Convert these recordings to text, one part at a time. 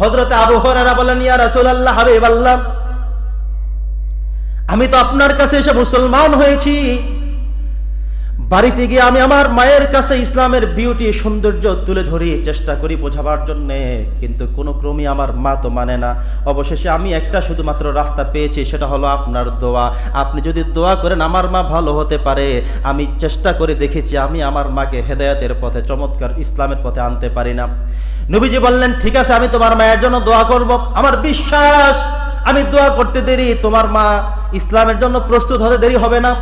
হজরতে আবহাওয়ারা বলেন ইয়া রাসূলুল্লাহ হাবিব আল্লাহ আমি তো আপনার কাছে এসে মুসলমান হয়েছি। বাড়িতে গিয়ে আমি আমার মায়ের কাছে ইসলামের বিউটি সৌন্দর্য তুলে ধরি, চেষ্টা করি বোঝাবার জন্য। কিন্তু কোনো ক্রমে আমার মা তো মানে না। অবশেষে আমি একটা শুধুমাত্র রাস্তা পেয়েছি, সেটা হলো আপনার দোয়া। আপনি যদি দোয়া করেন, আমার মা ভালো হতে পারে। আমি চেষ্টা করে দেখেছি, আমি আমার মাকে হেদায়াতের পথে, চমৎকার ইসলামের পথে আনতে পারি না। নবীজি বললেন, ঠিক আছে, আমি তোমার মায়ের জন্য দোয়া করব। আমার বিশ্বাস, আমি দোয়া করতে দেরি। তোমার মা ইসলামের জন্য প্রস্তুত হতে দেরি হবে না।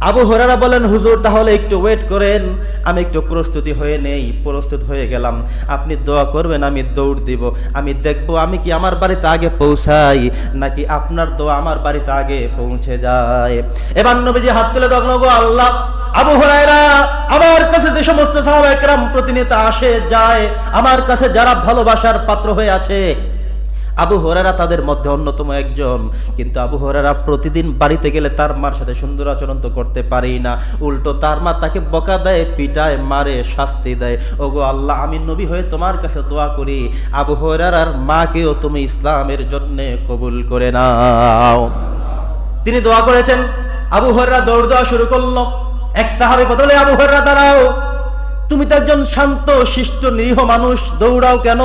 আবু হরারা বলেন, হুজুর, তাহলে একটু ওয়েট করেন। আমি একটু প্রস্তুতি হয়ে নেই, প্রস্তুত হয়ে গেলাম। আপনি দোয়া করবেন, আমি দৌড় দিব। আমি দেখব, আমি কি আমার বাড়িতে আগে পৌঁছাই, নাকি আপনার দোয়া আমার বাড়িতে আগে পৌঁছে যায়? এবার নবীজি হাত তুলে দগ্ন আল্লাহ, আবু হরাইরা আমার কাছে যে সমস্ত সাহাবা একরাম প্রতিনিয়ত আসে, যায়। আমার কাছে যারা ভালোবাসার পাত্র হয়ে আছে আবু হরারা তাদের মধ্যে অন্যতম একজন। কিন্তু আবু হরারা প্রতিদিন বাড়িতে গেলে তার মার সাথে সুন্দর আচরণ তো করতে পারি না। উল্টো তার মা তাকে বকা দেয়, পিটায়, মারে, শাস্তি দেয়। ওগো আল্লাহ, আমি নবী হয়ে তোমার কাছে দোয়া করি। আবু হরার মাকেও তুমি ইসলামের জন্য কবুল করে নাও। তিনি দোয়া করেছেন, আবু হররা দৌড় দেওয়া শুরু করল। এক সাহাবি বদলে, আবু হররা দাঁড়াও। তুমি তো একজন শান্ত, শিষ্ট, নিরীহ মানুষ, দৌড়াও কেন?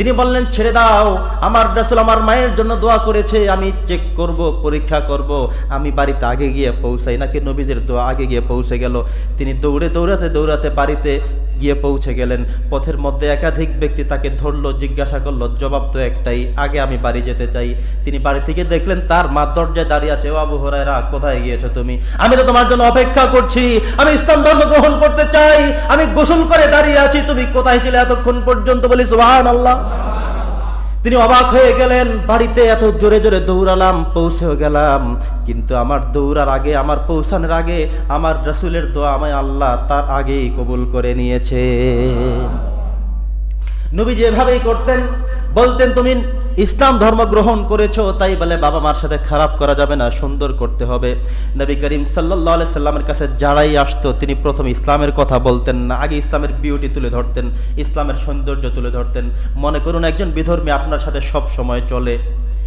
তিনি বললেন, ছেড়ে দাও, আমার রাসূল আমার মায়ের জন্য দোয়া করেছে, আমি চেক করব, পরীক্ষা করব, আমি বাড়িতে আগে গিয়ে পৌঁছাই। নাকি নবীজের দোয়া আগে গিয়ে পৌঁছে গেল? তিনি দৌড়ে দৌড়াতে দৌড়াতে বাড়িতে গিয়ে পৌঁছে গেলেন। পথের মধ্যে একাধিক ব্যক্তি তাকে ধরলো, জিজ্ঞাসা করল, জবাব তো একটাই, আগে আমি বাড়ি যেতে চাই। তিনি বাড়ি থেকে দেখলেন, তার মা দরজায় দাঁড়িয়ে আছে, ও আবু হরাইরা কোথায় গিয়েছো তুমি? আমি তো তোমার জন্য অপেক্ষা করছি। আমি ইসলাম ধর্ম গ্রহণ করতে চাই। আমি গোসল করে দাঁড়িয়ে আছি। তুমি কোথায় ছিলে এতক্ষণ পর্যন্ত? বলি সুবহান আল্লাহ তিনি অবাক হয়ে গেলেন, বাড়িতে এত জোরে জোরে দৌড়ালাম পৌঁছেও গেলাম। কিন্তু আমার দৌড়ার আগে, আমার পৌঁছানোর আগে, আমার রসুলের দোয়া আমায় আল্লাহ তার আগেই কবুল করে নিয়েছে। নবী যেভাবেই করতেন, বলতেন, তুমি ইসলাম ধর্ম গ্রহণ করেছ, তাই বলে বাবা মার সাথে খারাপ করা যাবে না, সুন্দর করতে হবে। নবী করিম সাল্লাহ সাল্লামের কাছে যারাই আসতো, তিনি প্রথম ইসলামের কথা বলতেন না, আগে ইসলামের বিউটি তুলে ধরতেন, ইসলামের সৌন্দর্য তুলে ধরতেন। মনে করুন, একজন বিধর্মী আপনার সাথে সব সময় চলে।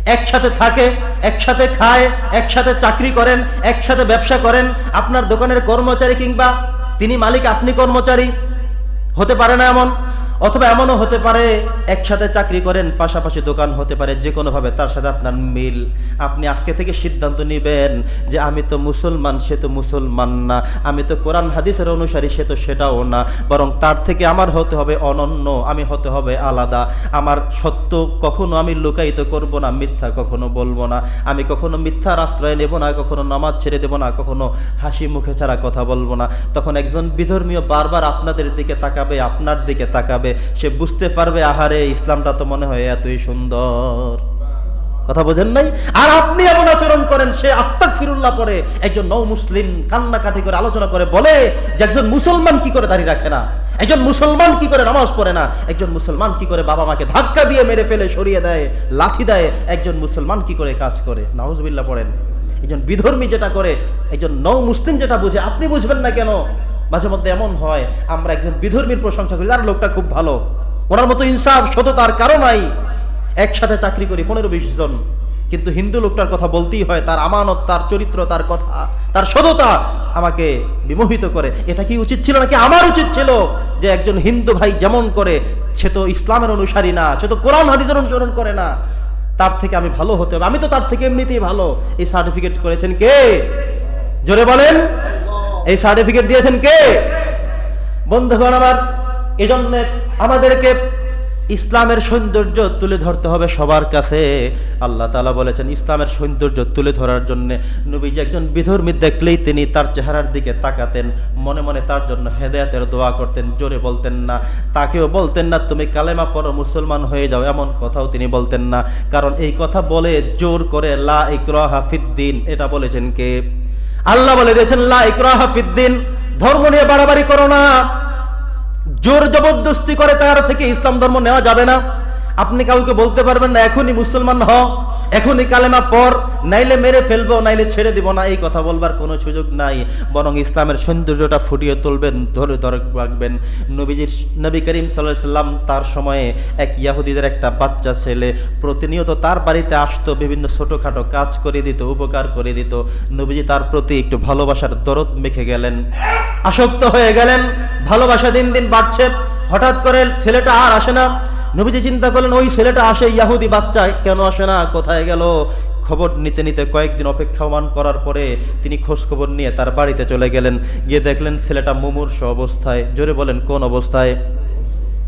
একসাথে থাকে, একসাথে খায়, একসাথে চাকরি করেন, একসাথে ব্যবসা করেন, আপনার দোকানের কর্মচারী কিংবা তিনি মালিক, আপনি কর্মচারী, হতে পারে না এমন। অথবা এমনও হতে পারে, একসাথে চাকরি করেন, পাশাপাশি দোকান হতে পারে, যে কোনোভাবে, তার সাথে আপনার মিল। আপনি আজকে থেকে সিদ্ধান্ত নেবেন যে আমি তো মুসলমান, সে তো মুসলমান না। আমি তো কোরআন হাদিসের অনুসারী, সে তো সেটাও না। বরং তার থেকে আমার হতে হবে অনন্য, আমি হতে হবে আলাদা। আমার সত্য কখনো আমি লুকায়িত করব না, মিথ্যা কখনো বলব না। আমি কখনো মিথ্যার আশ্রয় নেব না, কখনো নামাজ ছেড়ে দেব না, কখনো হাসি মুখে ছাড়া কথা বলব না। তখন একজন বিধর্মীয় বারবার আপনাদের দিকে তাকাবে, আপনার দিকে তাকাবে। সে বুঝতে পারবে, আহারে, ইসলামটা তো মনে হয় এতই সুন্দর। কথা বোঝেন নাই? আর আপনি এমন আচরণ করেন, সে আস্তাক ফিরুল্লাহ পরে একজন নৌ মুসলিম কান্নাকাটি করে আলোচনা করে বলে যে একজন মুসলমান কি করে দাঁড়িয়ে রাখে না? একজন মুসলমান কি করে নামাজ পড়ে না? একজন মুসলমান কি করে বাবা মাকে ধাক্কা দিয়ে মেরে ফেলে, সরিয়ে দেয়, লাথি দেয়? একজন মুসলমান কি করে কাজ করে? নাউজবিল্লাহ পড়েন। একজন বিধর্মী যেটা করে, একজন নৌ মুসলিম যেটা বুঝে, আপনি বুঝবেন না কেন? মাঝে মধ্যে এমন হয়, আমরা একজন বিধর্মীর প্রশংসা করি তার লোকটা খুব ভালো। ওনার মতো ইনসাফ, সততার কারও নাই। একসাথে চাকরি করি পনেরো বিশ জন। কিন্তু হিন্দু লোকটার কথা বলতেই হয়, তার আমানত, তার চরিত্র, তার কথা, তার সততা আমাকে বিমোহিত করে। এটা কি উচিত ছিল নাকি আমার উচিত ছিল যে একজন হিন্দু ভাই যেমন করে, সে তো ইসলামের অনুসারী না, সে তো কোরআন, হাদিসের অনুসরণ করে না। তার থেকে আমি ভালো হতে হবে। আমি তো তার থেকে এমনিতেই ভালো। এই সার্টিফিকেট করেছেন কে? জোরে বলেন। এই সার্টিফিকেট দিয়েছেন কে? বন্ধুগণ আমার, এজন্য আমাদেরকে ইসলামের সৌন্দর্য তুলে ধরতে হবে সবার কাছে। আল্লাহ তালা বলেছেন, ইসলামের সৌন্দর্য তুলে ধরার জন্য নবীজি একজন বিধর্মী দেখলেই তিনি তার চেহারার দিকে তাকাতেন, মনে মনে তার জন্য হেদায়াতের দোয়া করতেন, জোরে বলতেন না। তাকেও বলতেন না, তুমি কালেমা পর মুসলমান হয়ে যাও, এমন কথাও তিনি বলতেন না। কারণ এই কথা বলে জোর করে, লা ইকরা হাফিদ্দিন এটা বলেছেন কে? আল্লাহ বলে দিয়েছেন, লা ইকরা ধর্ম নিয়ে বাড়াবাড়ি করো না। জোর জবরদস্তি করে তার থেকে ইসলাম ধর্ম নেওয়া যাবে না। আপনি কাউকে বলতে পারবেন না, এখনই মুসলমান হ এখনই কালেমা পর নাইলে মেরে ফেলব, নাইলে ছেড়ে দিব না, এই কথা বলবার কোনো সুযোগ নাই। বরং ইসলামের সৌন্দর্যটা ফুটিয়ে তুলবেন, ধরে ধরে রাখবেন। নবীজির, নবী করিম সাল্লাহ সাল্লাম তার সময়ে এক ইয়াহুদিদের একটা বাচ্চা ছেলে, প্রতিনিয়ত তার বাড়িতে আসতো, বিভিন্ন ছোটোখাটো কাজ করে দিত, উপকার করে দিত। নবীজি তার প্রতি একটু ভালোবাসার দরদ মেখে গেলেন। আসক্ত হয়ে গেলেন। ভালোবাসা দিন দিন বাড়ছে। হঠাৎ করে ছেলেটা আর আসে না। নবীজি চিন্তা করলেন, ওই ছেলেটা আসে ইয়াহুদি বাচ্চা কেন আসে না? কোথায় গেল? খবর নিতে নিতে কয়েকদিন অপেক্ষামান করার পরে তিনি খোঁজ খবর নিয়ে তার বাড়িতে চলে গেলেন। গিয়ে দেখলেন ছেলেটা মুমূর্ষ অবস্থায়। জোরে বলেন, কোন অবস্থায়?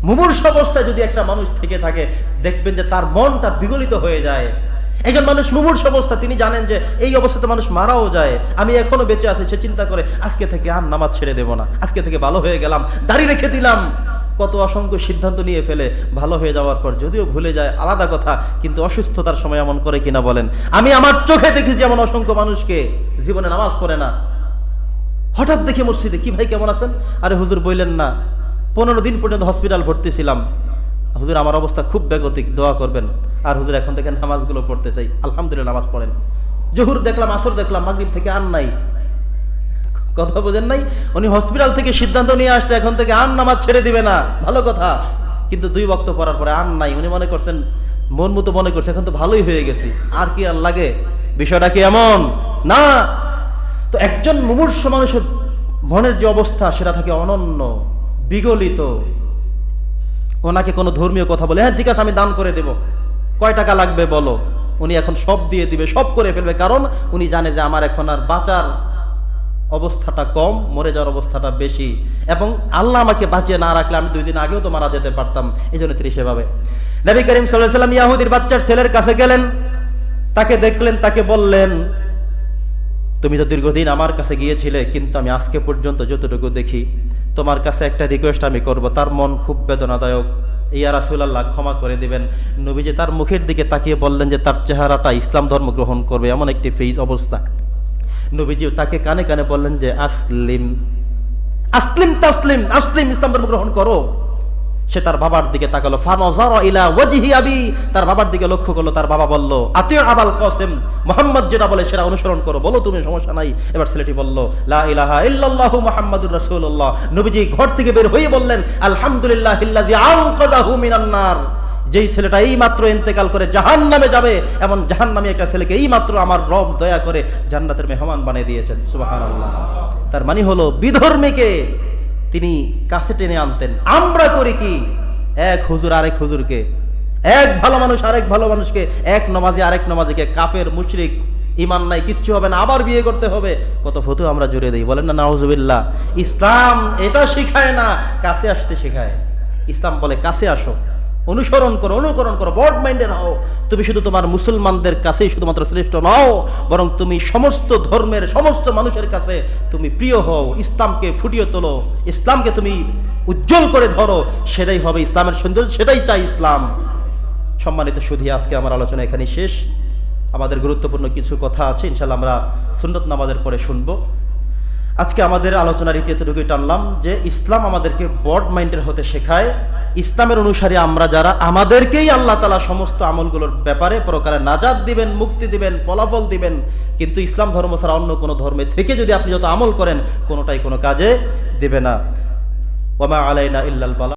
মুমূর্ষ অবস্থায় যদি একটা মানুষ থেকে থাকে, দেখবেন যে তার মনটা বিগলিত হয়ে যায়। একজন মানুষ মুমূর্ষ অবস্থা, তিনি জানেন যে এই অবস্থাতে মানুষ মারাও যায়। আমি এখনও বেঁচে আছি, সে চিন্তা করে, আজকে থেকে আর নামাজ ছেড়ে দেব না। আজকে থেকে ভালো হয়ে গেলাম, দাড়ি রেখে দিলাম। কত অসংখ্য সিদ্ধান্ত নিয়ে ফেলে, ভালো হয়ে যাওয়ার পর যদিও ভুলে যায়, আলাদা কথা, কিন্তু অসুস্থতার সময় এমন করে কিনা বলেন। আমি আমার চোখে দেখেছি এমন অসংখ্য মানুষকে, জীবনে নামাজ পড়ে না। হঠাৎ দেখে মসজিদে, কি ভাই, কেমন আছেন? আরে হুজুর বললেন, না, পনেরো দিন পর্যন্ত হসপিটাল ভর্তি ছিলাম হুজুর, আমার অবস্থা খুব বেগতিক, দোয়া করবেন। আর হুজুর, এখন থেকে নামাজগুলো পড়তে চাই। আলহামদুলিল্লাহ, নামাজ পড়েন। জহুর দেখলাম, আসর দেখলাম, মাগরিব থেকে আর নাই। কথা বোঝেন নাই? উনি হসপিটাল থেকে সিদ্ধান্ত নিয়ে আসছে, এখন থেকে আর নামাজ ছেড়ে দিবে না। ভালো কথা। কিন্তু দুই বক্ত পড়ার পরে আর নাই। উনি মনে করছেন, মন মতো মনে করছে, এখন তো ভালোই হয়ে গেছি। আর কি আর লাগে? বিষয়টা কি এমন? না! তো একজন মুমূর্ষ মানুষের মনের যে অবস্থা, সেটা থাকে অনন্য, বিগলিত। ওনাকে কোনো ধর্মীয় কথা বলে হ্যাঁ ঠিক আছে, আমি দান করে দেব। কয় টাকা লাগবে বলো? উনি এখন সব দিয়ে দিবে, সব করে ফেলবে। কারণ উনি জানে যে আমার এখন আর বাঁচার অবস্থাটা কম, মরে যাওয়ার অবস্থাটা বেশি। এবং আল্লাহ আমাকে বাঁচিয়ে না রাখলে আমি দুই দিন আগেও তো মারা যেতে পারতাম এই জন্য তিনি সেভাবে। নবী করিম সাল্লাহ সাল্লাম ইয়াহুদির বাচ্চার ছেলের কাছে গেলেন, তাকে দেখলেন, তাকে বললেন, তুমি তো দীর্ঘদিন আমার কাছে গিয়েছিলে, কিন্তু আমি আজকে পর্যন্ত যতটুকু দেখি, তোমার কাছে একটা রিকোয়েস্ট আমি করব, তার মন খুব বেদনাদায়ক। ইয়া রাসুলাল্লাহ, ক্ষমা করে দিবেন। নবীজি তার মুখের দিকে তাকিয়ে বললেন যে, তার চেহারাটা ইসলাম ধর্ম গ্রহণ করবে, এমন একটি ফেজ অবস্থা। নবীজি তাকে কানে কানে বললেন যে, আসলিম আসলিম তাসলিম, আসলিম ইসলাম ধর্ম গ্রহণ করো। সে তার বাবার দিকে তাকালো। ফানজার ইলা ওয়াজহি আবি। তার বাবার দিকে লক্ষ্য করল, তার বাবা বলল আতিয় আবাল কাসিম, মোহাম্মদ যেটা বলে সেটা অনুসরণ করো। বলো তুমি, সমস্যা নাই। এবার ছেলেটি বলল, লা ইলাহা ইল্লাল্লাহু মুহাম্মাদুর রাসূলুল্লাহ। নবীজি ঘর থেকে বের হয়ে বললেন আলহামদুলিল্লাহ আনকাযাহু মিনান যেই ছেলেটা এই মাত্র ইন্তেকাল করে জাহান নামে যাবে, এমন জাহান নামে একটা ছেলেকে এই মাত্র আমার রব দয়া করে জান্নাতের মেহমান বানিয়ে দিয়েছেন। সুবহানাল্লাহ। তার মানে হলো, বিধর্মীকে তিনি কাছে টেনে আনতেন। আমরা করি কি? এক হুজুর আরেক হুজুরকে, এক ভালো মানুষ আরেক ভালো মানুষকে, এক নমাজি আরেক নমাজিকে, কাফের, মুশরিক ইমান নাই, কিচ্ছু হবে না, আবার বিয়ে করতে হবে। কত ফতু আমরা জুড়ে দিই, বলেন না, নাউজুবিল্লাহ। ইসলাম এটা শেখায় না, কাছে আসতে শেখায়। ইসলাম বলে, কাছে আসো। অনুসরণ করো, অনুকরণ করো বড মাইন্ডের হও। তুমি শুধু তোমার মুসলমানদের কাছেই শুধুমাত্র শ্রেষ্ঠ নও, বরং তুমি সমস্ত ধর্মের সমস্ত মানুষের কাছে তুমি প্রিয় হও, ইসলামকে ফুটিয়ে তোলো, ইসলামকে তুমি উজ্জ্বল করে ধরো, সেটাই হবে ইসলামের সৌন্দর্য, সেটাই চাই ইসলাম। সম্মানিত সুধী, আজকে আমার আলোচনা এখানেই শেষ। আমাদের গুরুত্বপূর্ণ কিছু কথা আছে ইনশাল্লাহ আমরা সুন্নত নামাজের পরে শুনব। আজকে আমাদের আলোচনার রীতি এতটুকুই টানলাম যে ইসলাম আমাদেরকে বড মাইন্ডের হতে শেখায়। ইসলামের অনুসারে আমরা যারা, আমাদেরকেই আল্লাহ তালা সমস্ত আমলগুলোর ব্যাপারে প্রকারে নাজাদ দিবেন, মুক্তি দিবেন, ফলাফল দিবেন। কিন্তু ইসলাম ধর্ম ছাড়া অন্য কোনো ধর্মে থেকে যদি আপনি যত আমল করেন, কোনোটাই কোনো কাজে দেবে না। ওমা আলাইনা ইল্লাল বালা